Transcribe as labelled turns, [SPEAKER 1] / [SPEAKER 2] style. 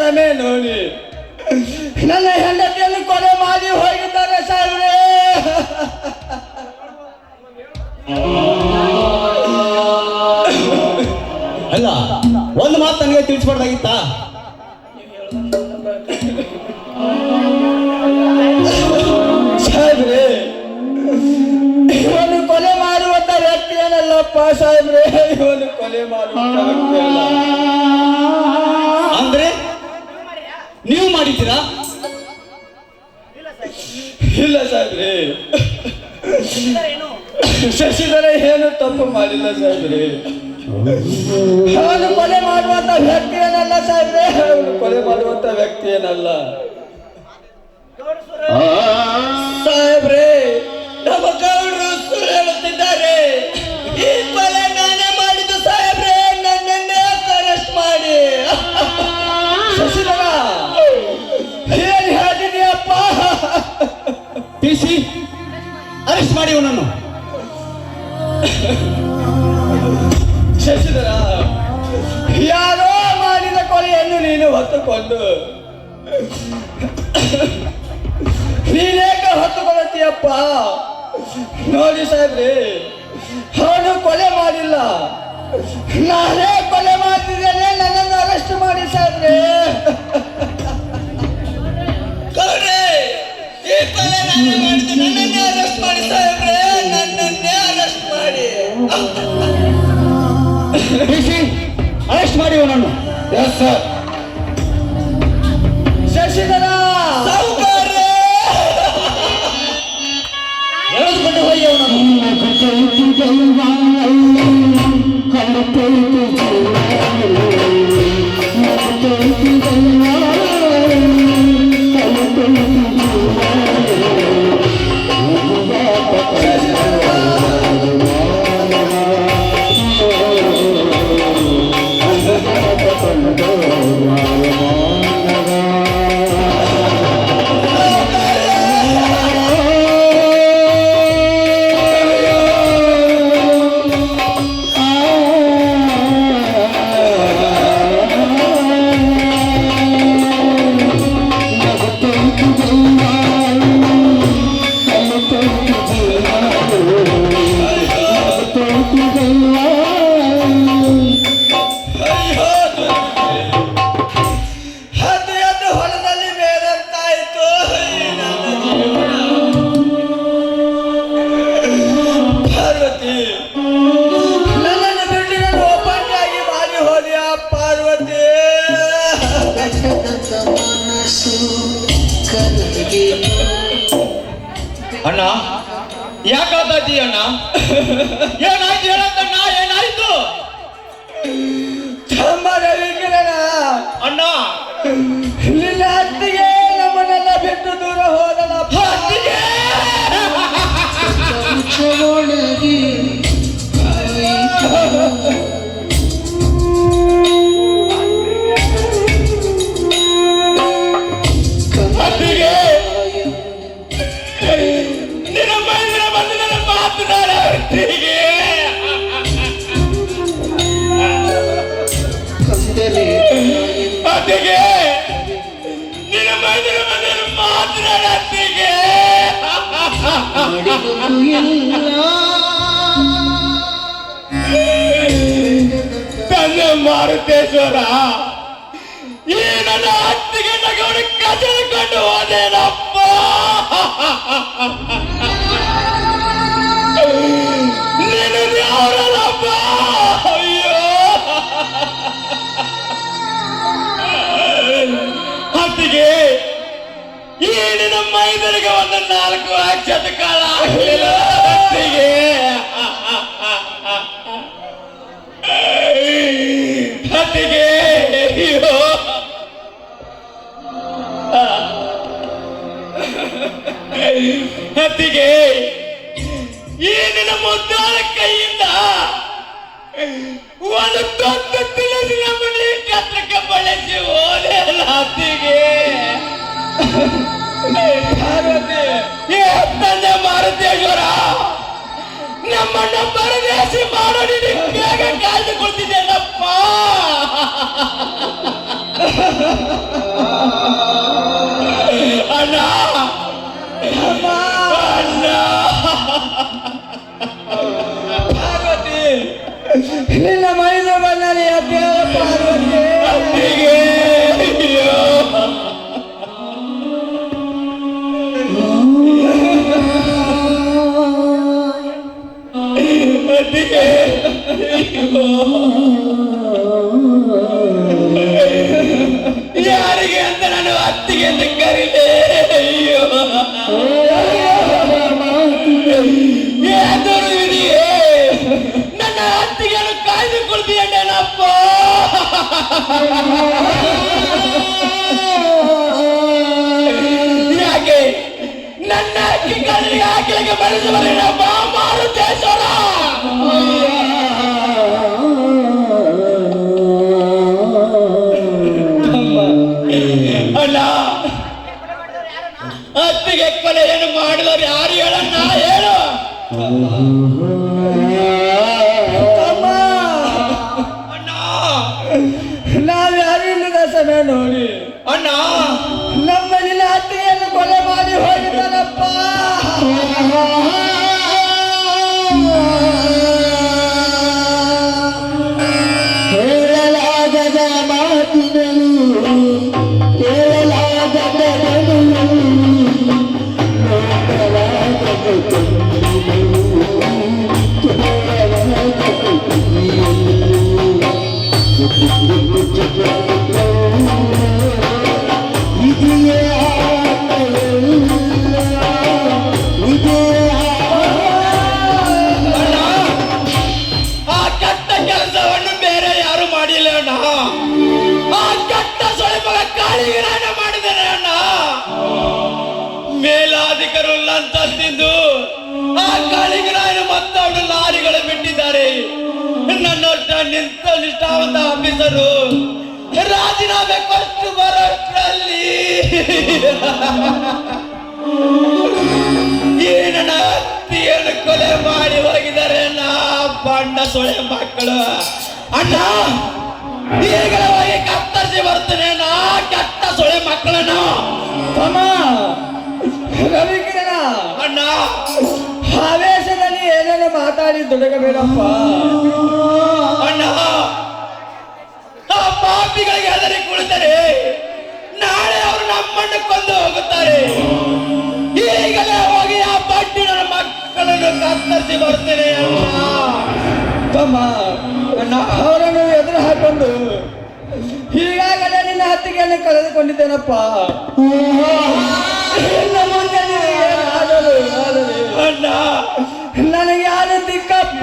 [SPEAKER 1] ಸಮಯ ನೋಡಿ ನನ್ನ ಹೆಂಡತಿಯನ್ನು ಕೊಲೆ ಮಾಡಿ ಹೋಗಿದ್ದಾರೆ ಸಾಹೇಬ್ರೆ.
[SPEAKER 2] ಅಲ್ಲ ಒಂದು ಮಾತು ನನಗೆ ತಿಳಿಸ್ಬಾರ್ದಾಗಿತ್ತ?
[SPEAKER 1] ಸಾಹೇಬ್ರೆ ಇವನು ಕೊಲೆ ಮಾಡುವಂತ ವ್ಯಕ್ತಿ ಏನಲ್ಲಪ್ಪ ಸಾಹೇಬ್ರೆ? ಇವನು ಕೊಲೆ ಮಾಡುವಂತ ವ್ಯಕ್ತಿ ಅಲ್ಲ.
[SPEAKER 2] ಮಾಡಿದ್ದೀರಾ?
[SPEAKER 1] ಇಲ್ಲ ಸಾಹೇಬ್ರೆ. ಶಶಿಧರ ಏನು ತಪ್ಪು ಮಾಡಿಲ್ಲ ಸಾಹೇಬ್ರೆ. ಅವನು ಕೊಲೆ ಮಾಡುವಂತ ವ್ಯಕ್ತಿ ಏನಲ್ಲ ಸಾಹೇಬ್ರೆ? ಅವನು ಕೊಲೆ ಮಾಡುವಂತ ವ್ಯಕ್ತಿ ಏನಲ್ಲ?
[SPEAKER 2] ತಿಳಿಸಿ ಅರೆಸ್ಟ್ ಮಾಡಿ ಅವನನ್ನು.
[SPEAKER 1] ಶಶಿಧರ ಯಾರೋ ಮಾಡಿದ ಕೊಲೆಯನ್ನು ನೀನು ಹೊತ್ತುಕೊಂಡು. ನೀನೇಕ ಹೊತ್ತುಕೊಳ್ಳತ್ತೀಯಪ್ಪ? ನೋಡಿ ಸಾಹೇಬ್ರಿ ಅವನು ಕೊಲೆ ಮಾಡಿಲ್ಲ. ನಾನೇ ಕೊಲೆ ಮಾಡ್ತಿದ್ದೇನೆ ನನ್ನನ್ನು ಅರೆಸ್ಟ್ ಮಾಡಿ ಸಾಹೇಬ್ರೆ.
[SPEAKER 2] ಅವನನ್ನು
[SPEAKER 1] ಎಸ್ ಸರ್ ಶಶಿಧರ
[SPEAKER 2] ಅಣ್ಣ ಯಾಕಾದಿ ಅಣ್ಣ? ಏನಾಯ್ತು ಹೇಳತ್ತಣ್ಣ ಏನಾಯ್ತು? ಅಣ್ಣ
[SPEAKER 1] ಅತ್ತಿಗೆ
[SPEAKER 2] ನಿನ್ನ ಮನೆ ಬಂದು ನನ್ನ ಮಾತನಾಡ ಅತ್ತಿಗೆ ತಂದೆ ಮಾರುತೇಶ್ವರ ಈ ನನ್ನ ಅತ್ತಿಗೆ ನಗವನು ಕಸರಿಕೊಂಡು ಹೋದೇನಪ್ಪ ನಾಲ್ಕು ಅಕ್ಷತ ಕಾಲ ಆಗಲಿಲ್ಲ ಅತ್ತಿಗೆ ಅತ್ತಿಗೆ ಅಯ್ಯೋ. ಹತ್ತಿಗೆ ಈ ನಿನ್ನ ಮುದ್ದಾದ ಕೈಯಿಂದ ಒಂದು ದೊಡ್ಡ ತುಳಸಿ ಮನೆ ಕತ್ರಕ್ಕೆ ಬಳಸಿ ಅತ್ತಿಗೆ
[SPEAKER 1] ಪಾರ್ವತಿ
[SPEAKER 2] ಏ ತಂದೆ ಮಾರುತೇಶ್ವರ ನಮ್ಮನ್ನ ಪರದೇಶಿ ಮಾಡೋ ನಿನಗೆ ಬೇಗ ಕಾಯ್ದುಕೊಳ್ತಿದ್ದೇನಪ್ಪ ಅಣ್ಣ Amém. ಮೇಲಾಧಿಕರು ಲಂಚ ತಿಂದು ಆ ಕಾಳಿಗರಾಯನ ಮತ್ತವನು ಲಾರಿಗಳು ಬಿಟ್ಟಿದ್ದಾರೆ. ನಿಂತ ನಿಷ್ಠಾವಂತ ಆಫೀಸರು ರಾಜೀನಾಮೆ ಕೊಟ್ಟು ಬರೋಷ್ಟ್ರಲ್ಲಿ. ಏನನ್ನ ಅತ್ತಿಯನ್ನು ಕೊಲೆ ಮಾಡಿ ಹೋಗಿದ್ದಾರೆ ನಾ ಬಂಡ ಸೊಳೆ ಮಕ್ಕಳು. ಅಣ್ಣ ಈಗಲೇ ಹೋಗಿ ಕತ್ತರಿಸಿ ಬರ್ತೇನೆ ನಾ ಕೆಟ್ಟ ಸೊಳೆ ಮಕ್ಕಳನ್ನು.
[SPEAKER 1] ತಮ್ಮ ರವಿಕಿರಣ.
[SPEAKER 2] ಅಣ್ಣ.
[SPEAKER 1] ಆವೇಶದಲ್ಲಿ ಏನೇನು ಮಾತಾಡಿ ದುಡಗಬೇಡಪ್ಪ
[SPEAKER 2] ಅಣ್ಣ ಆ ಪಾಪಿಗಳಿಗೆ ಹೆದರಿ ಕುಳಿತರೆ ನಾಳೆ ಅವರು ನಮ್ಮನ್ನು ಕೊಂದು ಹೋಗುತ್ತಾರೆ. ಈಗಲೇ ಹೋಗಿ ಆ ಪಟ್ಟಿನ ಮಕ್ಕಳನ್ನು ಕತ್ತರಿಸಿ ಬರ್ತೇನೆ ಅಮ್ಮ
[SPEAKER 1] ತಮ್ಮ ಅವರನ್ನು ಎದುರು ಹಾಕೊಂಡು ಈಗಾಗಲೇ ನಿನ್ನ ಹತ್ತಿಗೆಯನ್ನು ಕಳೆದುಕೊಂಡಿದ್ದೇನಪ್ಪ. ಇನ್ನು ಮುಂದೆ
[SPEAKER 2] ಅಣ್ಣ.
[SPEAKER 1] ನನಗೆ ಯಾರು ದಿಕ್ಕಪ್ಪ